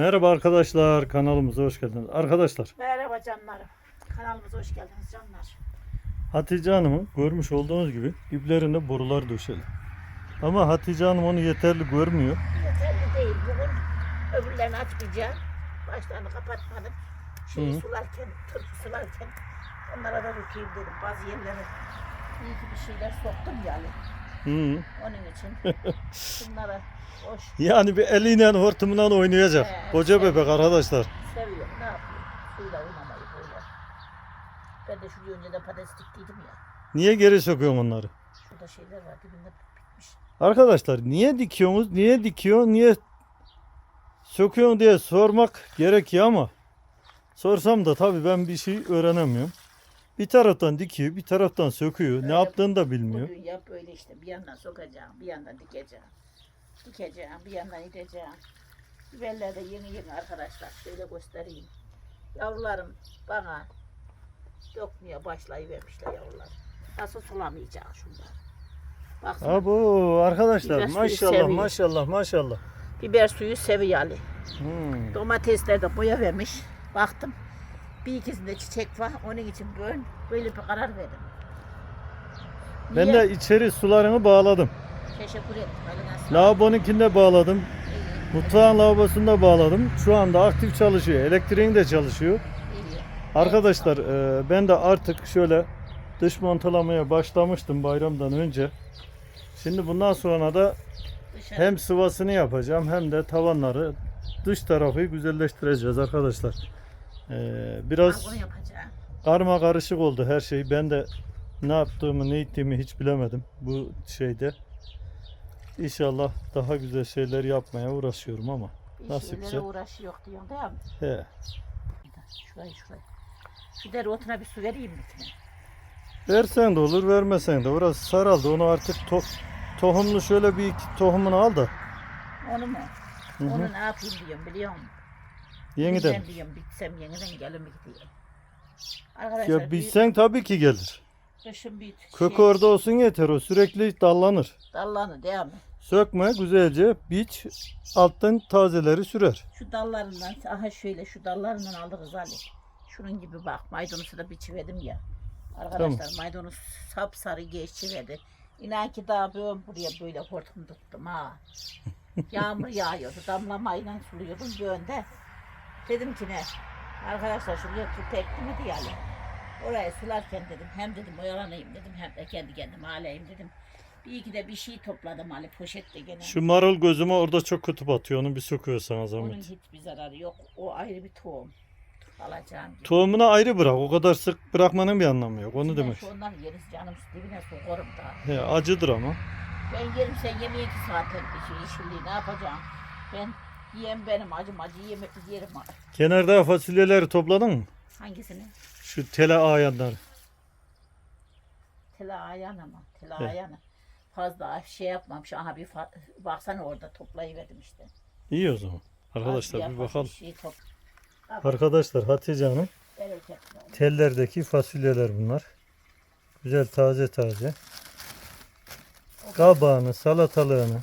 Merhaba arkadaşlar kanalımıza hoş geldiniz. Arkadaşlar Merhaba canlarım. Kanalımıza hoş geldiniz canlar. Hatice Hanım'ın görmüş olduğunuz gibi iplerinde borular döşeli. Ama Hatice Hanım onu yeterli görmüyor. Yeterli değil. Bugün öbürlerini açmayacağım. Başlarını kapatmadım. Şeyi Hı. sularken, tırpı sularken onlara da dökeyim dedim. Bazı yerlere iyi ki bir şeyler soktum yani. Hı. Onun için bunlara hoş Yani bir eliyle hortumla oynayacak. He, Koca evet. bebek arkadaşlar. seviyor. Ne yapıyor? Suyla oynamayı böyle. Ben de şuraya önceden patates diktiydim ya. Niye geri söküyorsun onları? Şurada şeyler var dibinde bitmiş. Arkadaşlar niye dikiyorsunuz? Niye dikiyor? Niye söküyorsun diye sormak gerekiyor ama sorsam da tabii ben bir şey öğrenemiyorum. Bir taraftan dikiyor, bir taraftan söküyor. Ne Öyle. yaptığını da bilmiyor. Bugün yap böyle işte bir yandan sokacağım, bir yandan dikeceğim. Dikeceğim, bir yandan iteceğim. Biberler de yeni yeni arkadaşlar. Şöyle göstereyim. Yavrularım bana dökmeye başlayıvermişler yavrular. Nasıl sulamayacağım şunlar. Baksana Abo arkadaşlar suyu maşallah maşallah maşallah. biber suyu seviyor Ali. Hmm. Domatesler de boya vermiş. Baktım. Bir ikisinde çiçek var. Onun için böyle, böyle bir karar verdim. Ben Niye? de içeri sularını bağladım. Teşekkür ederim. Lavaboninkinde bağladım. İyi, Mutfağın lavabosunda bağladım. Şu anda aktif çalışıyor. Elektriğin de çalışıyor. iyi. Arkadaşlar e, ben de artık şöyle dış montalamaya başlamıştım bayramdan önce. Şimdi bundan sonra da Dışarı. hem sıvasını yapacağım hem de tavanları dış tarafı güzelleştireceğiz arkadaşlar. E, Ben biraz karma karışık oldu her şey. Ben de ne yaptığımı ne ettiğimi hiç bilemedim bu şeyde. İnşallah daha güzel şeyler yapmaya uğraşıyorum ama. Bir Nasipse. uğraşı yok diyorsun değil mi? He. Şurayı şurayı. Şu dereotuna bir su vereyim mi? Versen de olur, vermesen de. Orası saraldı. Onu artık to- tohumlu şöyle bir iki tohumunu al da. Onu mu? Hı hı. Onu ne yapayım diyorum biliyor musun? Yeniden. Bilmem diyorum bitsem yeniden gelir mi diyorum. Arkadaşlar Ya bir bilsen tabii ki gelir. kışın bir Kök şey, orada olsun yeter. O sürekli dallanır. dallanı değil mi? Sökme güzelce biç. Alttan tazeleri sürer. Şu dallarından, aha şöyle şu dallarından alırız Ali. Şunun gibi bak maydanozu da biçiverdim ya. Arkadaşlar maydanoz sapsarı geçiverdi. İnan ki daha böyle buraya böyle hortum tuttum ha. Yağmur yağıyordu, damlamayla suluyordum böyle. Dedim ki ne? Arkadaşlar şuraya tut ekti mi diyelim. Oraya sularken dedim hem dedim oyalanayım dedim hem de kendi kendime aleyim dedim. Bir iki de bir şey topladım Ali poşette gene. Şu marul gözüme orada çok kötü batıyor. Onu bir söküyorsan Onun zahmet. hiçbir zararı yok. O ayrı bir tohum. Alacağım. gibi. Tohumunu ayrı bırak. O kadar sık bırakmanın bir anlamı yok. Onu demek. Ondan yeriz canım dibine sokarım da. He, acıdır ama. Ben yerim sen yemeği ki zaten bir şey yeşilliği ne yapacağım? Ben yiyem benim acım acı yemek yerim. Kenarda fasulyeleri topladın mı? Hangisini? Şu tele ağayanları. Tela ayağına mı? Tela Evet. ayağına. Fazla şey yapmamış. Aha bir baksana orada toplayıverdim işte. İyi o zaman. Arkadaşlar bir bakalım. Şey top. Arkadaşlar Hatice Hanım tellerdeki fasulyeler bunlar. Güzel taze taze. Kabağını, salatalığını,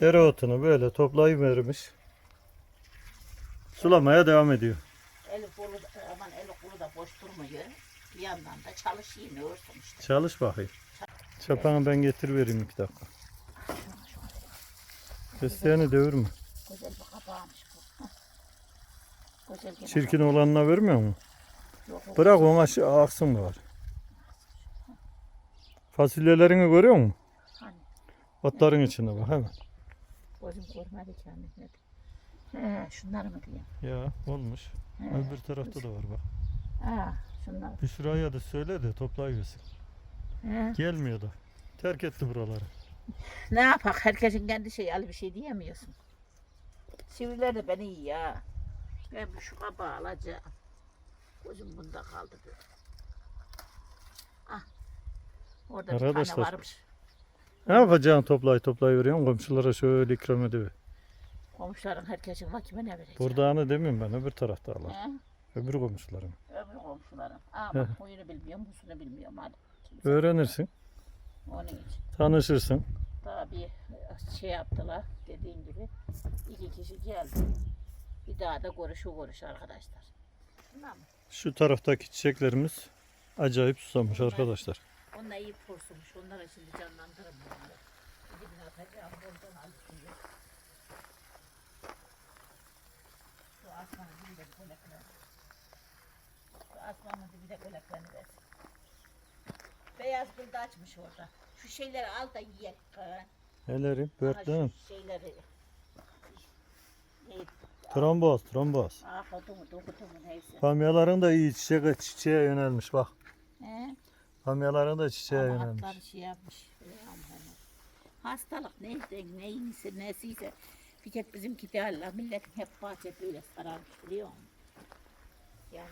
Dereotunu böyle toplayıvermiş. Sulamaya devam ediyor. Eli kolu aman eli kolu da boş durmuyor. Bir yandan da çalışayım ne olsun işte. Çalış bakayım. Çapanı ben getir vereyim iki dakika. Fesleğeni devirme. Güzel bir kapağımış bu. Güzel gene Çirkin olanına vermiyor mu? Yok, yok. Bırak ona aksın var. Fasulyelerini görüyor musun? Otların içinde bak hemen. gözüm görmedi ki Ahmet. He, şunlar mı diyeyim? Ya olmuş. He. Öbür tarafta da var bak. Ha, şunlar. Bir şuraya da söyle de toplayıversin. He. Gelmiyor da. Terk etti buraları. Ne yapak? Herkesin kendi şeyi Ali bir şey diyemiyorsun. Sivriler de beni iyi ya. Ben bu şu kabağı alacağım. Gözüm bunda kaldı böyle. Ah. Orada bir Arkadaşlar. tane varmış. Ne yapacaksın toplayı toplayı veriyorsun komşulara şöyle ikram ediyor. Komşuların herkesin var kime ne verecek? Burada anı demiyorum ben öbür tarafta Allah. He? Öbür komşularım. Öbür komşularım. He. Ama huyunu bilmiyorum, husunu bilmiyorum hadi. Kimse- Öğrenirsin, Onun için. tanışırsın. Daha bir şey yaptılar dediğin gibi. iki kişi geldi. Bir daha da görüşü görüş arkadaşlar. Tamam mı? Şu taraftaki çiçeklerimiz acayip susamış arkadaşlar. Onlar iyi porsumuş. Onlara şimdi canlandırırım onları. Dibine atacağım. Buradan alışıyor. Şu asmanın dibinde kolekler. Şu asmanın dibinde koleklerini versin. Beyaz de açmış orada. Şu şeyleri al da yiyek. Neleri? Şu şeyleri. Neydi? Tromboz, tromboz. Ah odumu, dokutumun hepsi. Bamyaların da iyi çiçek, çiçeğe yönelmiş bak. He? Bamyaların da çiçeğe Ama yönelmiş. hatları şey yapmış. Reyhan hani. Hastalık neyse, neyse, nesiyse bir tek bizimki değil la. Milletin hep bahçe böyle sararmış biliyor musun? Yani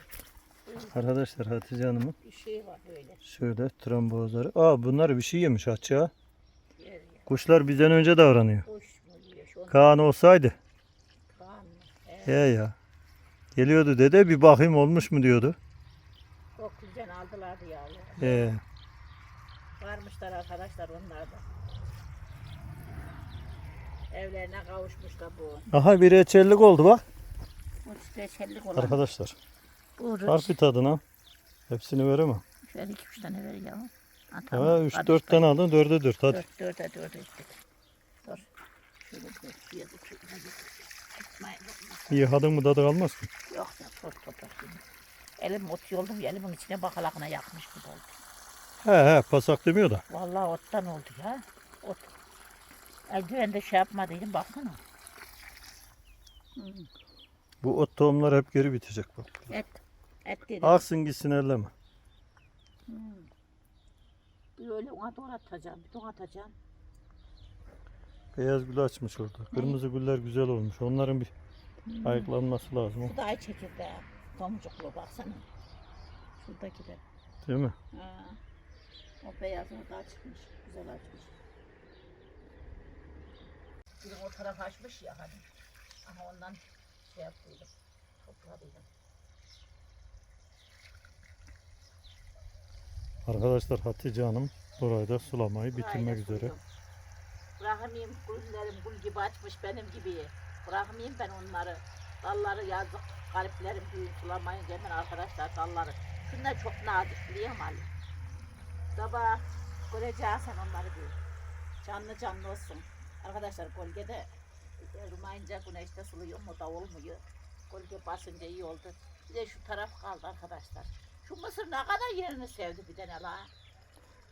Arkadaşlar Hatice Hanım'ın bir şey var böyle. şöyle trombozları. Aa bunlar bir şey yemiş Hatice. Yer yer. Kuşlar bizden önce davranıyor. Kuş mu yiyor? Şu Kaan olsaydı. kan mı? He ya. Geliyordu dede bir bakayım olmuş mu diyordu. He. Varmışlar arkadaşlar onlar da. Evlerine kavuşmuşlar bu. Aha bir reçellik oldu bak. Bu reçellik olan. Arkadaşlar. Bu Var bir tadına. Hepsini veremem. Şöyle iki üç tane ver ya. Ha, Ha, tamam. 3 Hadi 4 işte. tane aldın 4'e 4 hadi. Dört, dörde dörde ettik. Dur. Şöyle bir bir yazı hadi. Tutmayın. İyi hadın mı tadı kalmaz ki. Yok şimdi. Elim ot yoldum ya elimin içine bakalakına yakmış gibi oldu. He he pasak demiyor da. Vallahi ottan oldu ya. Ot. Eldiven de şey yapmadıydım baksana. Bu ot tohumlar hep geri bitecek bak. Et. Et dedim. Aksın gitsin elleme. Bir öyle ona doğru atacağım. Bir doğru atacağım. Beyaz gül açmış orada. Kırmızı güller güzel olmuş. Onların bir ayıklanması lazım. Bu da ay çekirdeği. Tomcuklu baksana. Şuradaki de. Değil mi? Ha. O beyaz orada açmış. Güzel açmış. Bizim o taraf açmış ya hani. Ama ondan şey yaptıydım. Topladıydım. Arkadaşlar Hatice Hanım burayı da sulamayı Burayı bitirmek da üzere. suluyorum. Bırakmayayım güllerim gül gibi açmış benim gibi. Bırakmayayım ben onları. Dalları yazık. Kalplerim büyük sulamayınca hemen arkadaşlar dalları. Şunlar çok nazik biliyor musun Ali? Sabah göreceksin onları bir. Canlı canlı olsun. Arkadaşlar gölgede rumayınca güneşte suluyor mu da olmuyor. Gölge basınca iyi oldu. Bir de şu taraf kaldı arkadaşlar. Şu mısır ne kadar yerini sevdi bir tane la.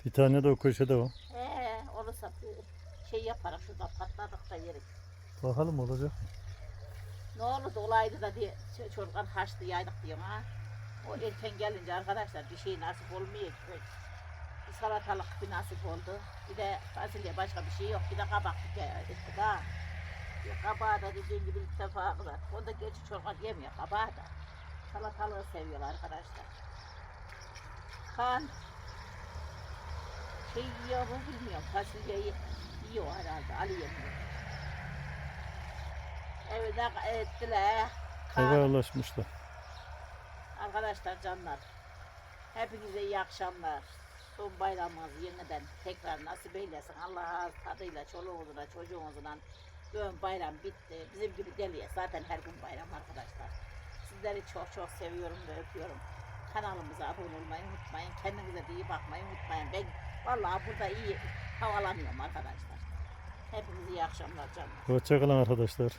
Bir tane de o köşede var. He, olursa bir şey yaparak şurada patladık da yerik. Bakalım olacak. Ne olurdu olaydı da diye çocuklar haçlı yaydık diyorum ha. O erken gelince arkadaşlar bir şey nasip olmuyor ki. pek. Bir salatalık bir nasip oldu. Bir de fasulye başka bir şey yok. Bir de kabak bir daha. Bir kabağı da dediğim gibi ilk defa kadar. Onda gerçi çocuklar yemiyor kabağı da. Salatalığı seviyorlar arkadaşlar. Kan şey yiyor mu bilmiyorum. Fasulyeyi yiyor herhalde. Ali yemiyor. Evine ettiler. Eve ulaşmışlar. Arkadaşlar canlar. Hepinize iyi akşamlar. Son bayramımız yeniden tekrar nasip eylesin. Allah tadıyla çoluğunuzla çocuğunuzla bugün bayram bitti. Bizim gibi deliye zaten her gün bayram arkadaşlar. Sizleri çok çok seviyorum ve öpüyorum. Kanalımıza abone olmayı unutmayın. Kendinize de iyi bakmayı unutmayın. Ben vallahi burada iyi havalanıyorum arkadaşlar. Hepinize iyi akşamlar canlar. Hoşçakalın arkadaşlar.